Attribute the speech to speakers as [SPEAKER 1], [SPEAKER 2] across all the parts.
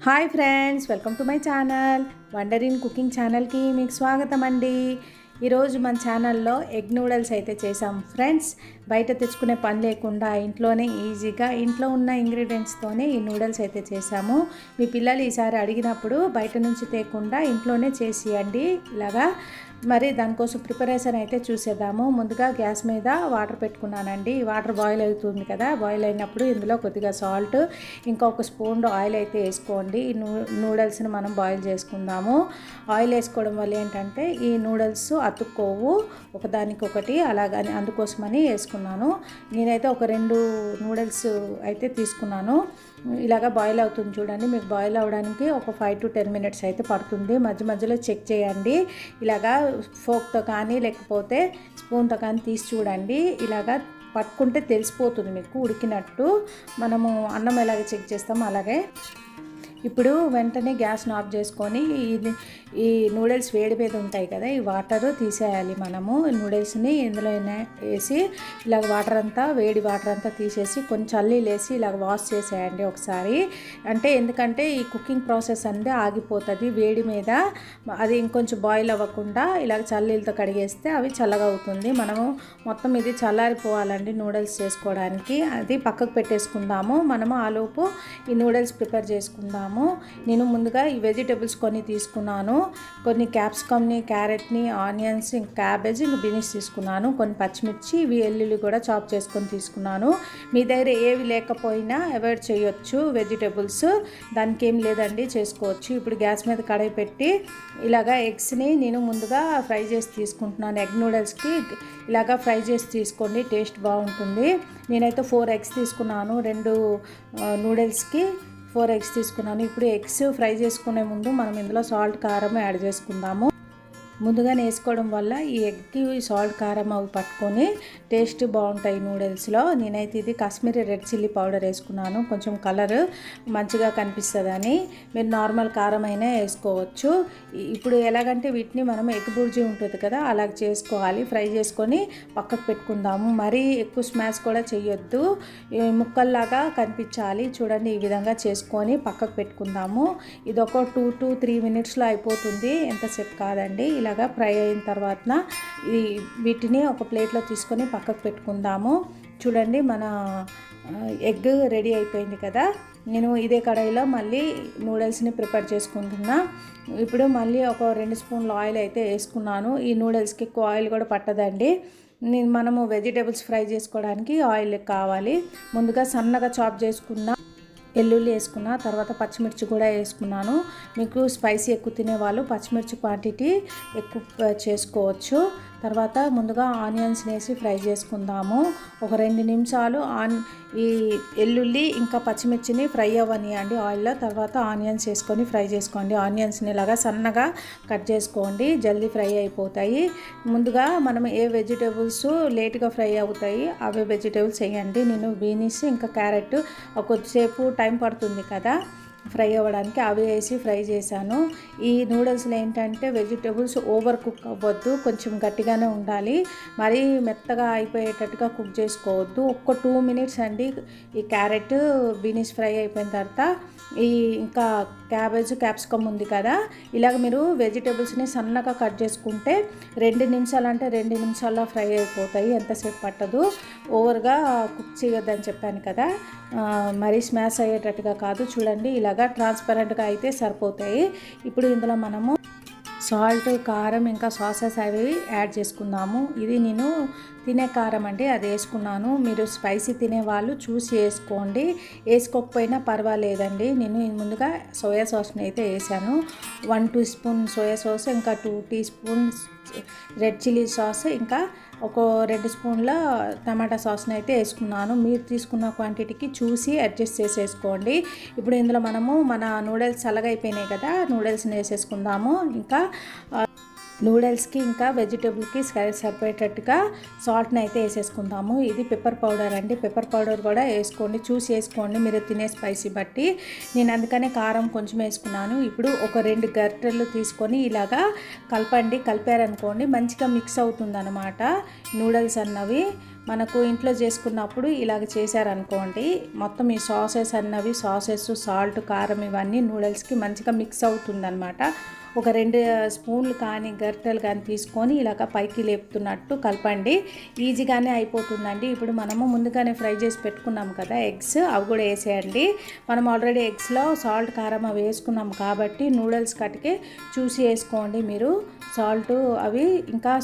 [SPEAKER 1] Hi friends welcome to my channel. Wonder in cooking ఛానల్కి మీకు స్వాగతం అండి ఈరోజు మన ఛానల్లో ఎగ్ నూడిల్స్ అయితే చేసాం ఫ్రెండ్స్ బయట తెచ్చుకునే పని లేకుండా ఇంట్లోనే ఈజీగా ఇంట్లో ఉన్న ఇంగ్రీడియంట్స్తోనే ఈ నూడిల్స్ అయితే చేసాము మీ పిల్లలు ఈసారి అడిగినప్పుడు బయట నుంచి తేకుండా ఇంట్లోనే చేసియండి ఇలాగా. మరి దానికోసం ప్రిపరేషన్ అయితే చూసేద్దాము. ముందుగా గ్యాస్ మీద వాటర్ పెట్టుకున్నానండి. ఈ వాటర్ బాయిల్ అవుతుంది కదా బాయిల్ అయినప్పుడు ఇందులో కొద్దిగా సాల్ట్ ఇంకా ఒక స్పూన్ ఆయిల్ అయితే వేసుకోండి. ఈ నూ నూడిల్స్ని మనం బాయిల్ చేసుకుందాము. ఆయిల్ వేసుకోవడం వల్ల ఏంటంటే ఈ నూడిల్స్ అతుక్కోవు. ఒకదానికొకటి అలాగని అందుకోసమని వేసుకున్నాను నేనైతే ఒక రెండు నూడిల్స్ అయితే తీసుకున్నాను. ఇలాగ బాయిల్ అవుతుంది చూడండి. మీకు బాయిల్ అవ్వడానికి ఒక ఫైవ్ టు టెన్ మినిట్స్ అయితే పడుతుంది. మధ్య మధ్యలో చెక్ చేయండి. ఇలాగా ఫోక్తో కానీ లేకపోతే స్పూన్తో కానీ తీసి చూడండి. ఇలాగా పట్టుకుంటే తెలిసిపోతుంది మీకు ఉడికినట్టు. మనము అన్నం ఎలాగ చెక్ చేస్తామో అలాగే. ఇప్పుడు వెంటనే గ్యాస్ను ఆఫ్ చేసుకొని ఇది ఈ నూడిల్స్ వేడి మీద ఉంటాయి కదా ఈ వాటర్ తీసేయాలి మనము. నూడిల్స్ని ఇందులో వేసి ఇలాగ వాటర్ అంతా వేడి వాటర్ అంతా తీసేసి కొంచెం చల్లీలు వేసి ఇలాగ వాష్ చేసేయండి ఒకసారి. అంటే ఎందుకంటే ఈ కుకింగ్ ప్రాసెస్ అనేది ఆగిపోతుంది వేడి మీద. అది ఇంకొంచెం బాయిల్ అవ్వకుండా ఇలాగ చల్లీలతో కడిగేస్తే అవి చల్లగా అవుతుంది. మనము మొత్తం ఇది చల్లారిపోవాలండి నూడిల్స్ చేసుకోవడానికి. అది పక్కకు పెట్టేసుకుందాము. మనము ఆలోపు ఈ నూడిల్స్ ప్రిపేర్ చేసుకుందాము. నేను ముందుగా ఈ వెజిటేబుల్స్ కొన్ని తీసుకున్నాను. కొన్ని క్యాప్సికమ్ని క్యారెట్ని ఆనియన్స్ ఇంకా క్యాబేజ్ ఇంకా బీన్స్ తీసుకున్నాను. కొన్ని పచ్చిమిర్చి ఇవి ఎల్లుల్లి కూడా చాప్ చేసుకొని తీసుకున్నాను. మీ దగ్గర ఏవి లేకపోయినా అవాయిడ్ చేయొచ్చు వెజిటేబుల్స్. దానికి ఏం లేదండి చేసుకోవచ్చు. ఇప్పుడు గ్యాస్ మీద కడాయి పెట్టి ఇలాగా ఎగ్స్ని నేను ముందుగా ఫ్రై చేసి తీసుకుంటున్నాను. ఎగ్ నూడిల్స్కి ఇలాగా ఫ్రై చేసి తీసుకోండి టేస్ట్ బాగుంటుంది. నేనైతే ఫోర్ ఎగ్స్ తీసుకున్నాను రెండు నూడిల్స్కి. ఫోర్ ఎగ్స్ తీసుకున్నాను. ఇప్పుడు ఎగ్స్ ఫ్రై చేసుకునే ముందు మనం ఇందులో సాల్ట్ కారం యాడ్ చేసుకుందాము. ముందుగా వేసుకోవడం వల్ల ఈ ఎగ్కి సాల్ట్ కారం అవి పట్టుకొని టేస్ట్ బాగుంటాయి నూడిల్స్లో. నేనైతే ఇది కాశ్మీరీ రెడ్ చిల్లీ పౌడర్ వేసుకున్నాను. కొంచెం కలర్ మంచిగా కనిపిస్తుందని. మీరు నార్మల్ కారం అయినా వేసుకోవచ్చు. ఇప్పుడు ఎలాగంటే వీటిని మనం ఎగ్ బుర్జీ ఉంటుంది కదా అలా చేసుకోవాలి. ఫ్రై చేసుకొని పక్కకు పెట్టుకుందాము. మరీ ఎక్కువ స్మాష్ కూడా చేయొద్దు ముక్కల్లాగా కనిపించాలి. చూడండి ఈ విధంగా చేసుకొని పక్కకు పెట్టుకుందాము. ఇది ఒక టూ టు త్రీ మినిట్స్లో అయిపోతుంది. ఎంతసేపు కాదండి. ఇలా ఇలాగా ఫ్రై అయిన తర్వాత ఈ వీటిని ఒక ప్లేట్లో తీసుకొని పక్కకు పెట్టుకుందాము. చూడండి మన ఎగ్ రెడీ అయిపోయింది కదా. నేను ఇదే కడాయిలో మళ్ళీ నూడిల్స్ని ప్రిపేర్ చేసుకుంటున్నా. ఇప్పుడు మళ్ళీ ఒక రెండు స్పూన్లు ఆయిల్ అయితే వేసుకున్నాను. ఈ నూడిల్స్కి ఎక్కువ ఆయిల్ కూడా పట్టదండి. నేను మనము వెజిటేబుల్స్ ఫ్రై చేసుకోవడానికి ఆయిల్ కావాలి. ముందుగా సన్నగా చాప్ చేసుకున్న వెల్లుల్లి వేసుకున్న తర్వాత పచ్చిమిర్చి కూడా వేసుకున్నాను. మీకు స్పైసీ ఎక్కువ తినేవాళ్ళు పచ్చిమిర్చి క్వాంటిటీ ఎక్కువ చేసుకోవచ్చు. తర్వాత ముందుగా ఆనియన్స్ వేసి ఫ్రై చేసుకుందాము. ఒక రెండు నిమిషాలు ఆన్ ఈ వెల్లుల్లి ఇంకా పచ్చిమిర్చిని ఫ్రై అవ్వనియండి ఆయిల్లో. తర్వాత ఆనియన్స్ వేసుకొని ఫ్రై చేసుకోండి. ఆనియన్స్ని ఇలాగా సన్నగా కట్ చేసుకోండి. జల్దీ ఫ్రై అయిపోతాయి. ముందుగా మనం ఏ వెజిటేబుల్స్ లేట్గా ఫ్రై అవుతాయి అవే వెజిటేబుల్స్ వేయండి. నేను బీనీస్ ఇంకా క్యారెట్ కొద్దిసేపు టైం పడుతుంది కదా. ఫ్రై అవ్వడానికి అవి వేసి ఫ్రై చేశాను. ఈ నూడిల్స్లో ఏంటంటే వెజిటేబుల్స్ ఓవర్ కుక్ అవ్వద్దు కొంచెం గట్టిగానే ఉండాలి. మరీ మెత్తగా అయిపోయేటట్టుగా కుక్ చేసుకోవద్దు. ఒక్క టూ మినిట్స్ అండి ఈ క్యారెట్ బీనీస్ ఫ్రై అయిపోయిన తర్వాత ఈ ఇంకా క్యాబేజ్ క్యాప్సికమ్ ఉంది కదా ఇలాగ మీరు వెజిటేబుల్స్ని సన్నగా కట్ చేసుకుంటే రెండు నిమిషాలు అంటే రెండు నిమిషాల్లో ఫ్రై అయిపోతాయి ఎంతసేపు పట్టదు. ఓవర్గా కుక్ చేయొద్దని చెప్పాను కదా మరీ స్మాష్ అయ్యేటట్టుగా కాదు. చూడండి ఇలాగ ట్రాన్స్పరెంట్గా అయితే సరిపోతాయి. ఇప్పుడు ఇందులో మనము సాల్ట్ కారం ఇంకా సాసెస్ అవి యాడ్ చేసుకుందాము. ఇది నేను తినే కారం అండి అది వేసుకున్నాను. మీరు స్పైసీ తినే వాళ్ళు చూసి వేసుకోండి వేసుకోకపోయినా పర్వాలేదండి. నేను ముందుగా సోయా సాస్ని అయితే వేసాను. One teaspoon soya sauce ఇంకా two teaspoons red chilli sauce ఇంకా ఒక రెండు స్పూన్ల టమాటా సాస్ని అయితే వేసుకున్నాను. మీరు తీసుకున్న క్వాంటిటీకి చూసి అడ్జస్ట్ చేసేసుకోండి. ఇప్పుడు ఇందులో మనము మన నూడిల్స్ చల్లగైపోయినాయి కదా నూడిల్స్ని వేసేసుకుందాము. ఇంకా నూడిల్స్కి ఇంకా వెజిటేబుల్కి సరి సరిపోయేటట్టుగా సాల్ట్ని అయితే వేసేసుకుందాము. ఇది పెప్పర్ పౌడర్ అండి. పెప్పర్ పౌడర్ కూడా వేసుకోండి. చూసి వేసుకోండి. మీరు తినే స్పైసీ బట్టి. నేను అందుకనే కారం కొంచెం వేసుకున్నాను. ఇప్పుడు ఒక రెండు గరిటెలు తీసుకొని ఇలాగా కలపండి. కలిపారనుకోండి మంచిగా మిక్స్ అవుతుందన్నమాట. నూడిల్స్ అన్నవి మనకు ఇంట్లో చేసుకున్నప్పుడు ఇలాగ చేశారనుకోండి మొత్తం ఈ సాసెస్ అన్నవి సాసెస్ సాల్ట్ కారం ఇవన్నీ నూడిల్స్కి మంచిగా మిక్స్ అవుతుందన్నమాట. ఒక రెండు స్పూన్లు కానీ గరిటెలు కానీ తీసుకొని ఇలాగ పైకి లేపుతున్నట్టు కలపండి. ఈజీగానే అయిపోతుందండి. ఇప్పుడు మనము ముందుగానే ఫ్రై చేసి పెట్టుకున్నాం కదా ఎగ్స్ అవి కూడా వేసేయండి. మనం ఆల్రెడీ ఎగ్స్లో సాల్ట్ కారం అవి వేసుకున్నాం కాబట్టి నూడిల్స్ కట్టికి చూసి వేసుకోండి మీరు. సాల్ట్ అవి ఇంకా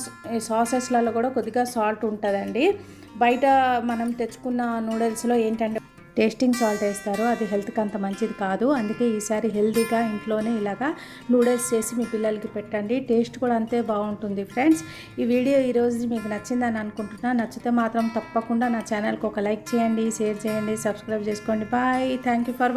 [SPEAKER 1] సాసెస్లలో కూడా కొద్దిగా సాల్ట్ ఉంటుందండి. బయట మనం తెచ్చుకున్న నూడిల్స్లో ఏంటంటే టేస్టింగ్ సాల్ట్ వేస్తారు అది హెల్త్కి అంత మంచిది కాదు. అందుకే ఈసారి హెల్తీగా ఇంట్లోనే ఇలాగా నూడిల్స్ చేసి మీ పిల్లలకి పెట్టండి. టేస్ట్ కూడా అంతే బాగుంటుంది ఫ్రెండ్స్. ఈ వీడియో ఈరోజు మీకు నచ్చిందని అనుకుంటున్నా. నచ్చితే మాత్రం తప్పకుండా నా ఛానల్కి ఒక లైక్ చేయండి షేర్ చేయండి సబ్స్క్రైబ్ చేసుకోండి. బాయ్. Thank you for